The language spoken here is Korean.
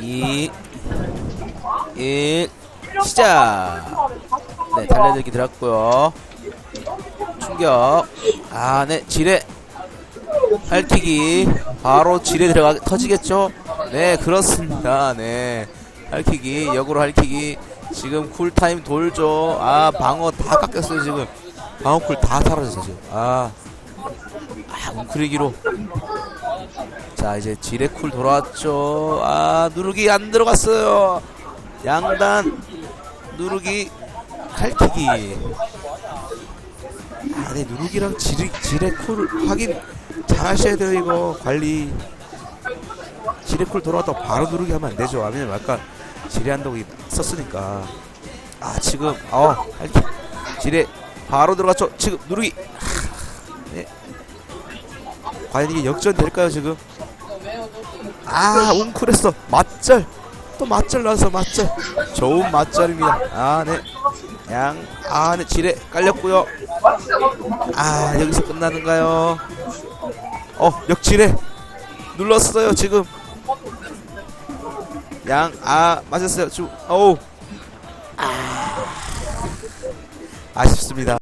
2 1 시작. 네 달려들기 들어갔고요. 충격. 아네 지뢰. 할킥이 바로 지뢰 들어가 터지겠죠? 네 그렇습니다. 네. 할킥이 역으로 할킥이 지금 쿨타임 돌죠. 아 방어 다 깎였어요 지금. 방어 쿨 다 사라졌어 지금. 아, 아 웅크리기로 자 이제 지뢰쿨 돌아왔죠. 아 누르기 안 들어갔어요. 양단 누르기 칼튀기. 아 네 누르기랑 지뢰, 지뢰쿨 확인 잘 하셔야 돼요 이거. 관리. 지뢰쿨 돌아왔다 바로 누르기 하면 안 되죠. 왜냐면 아까 지뢰한다고 이- 썼으니까. 아 지금 어 칼튀 지뢰 바로 들어갔죠. 지금 누르기. 하, 네. 과연 이게 역전 될까요 지금? 아 웅크렸어 맞절. 또 맞절 나서 맞절. 좋은 맞절입니다. 아네 양 아네. 지뢰 깔렸고요. 아 여기서 끝나는가요? 어 역지뢰 눌렀어요 지금. 양 아 맞았어요. 지금 어우. 아 아쉽습니다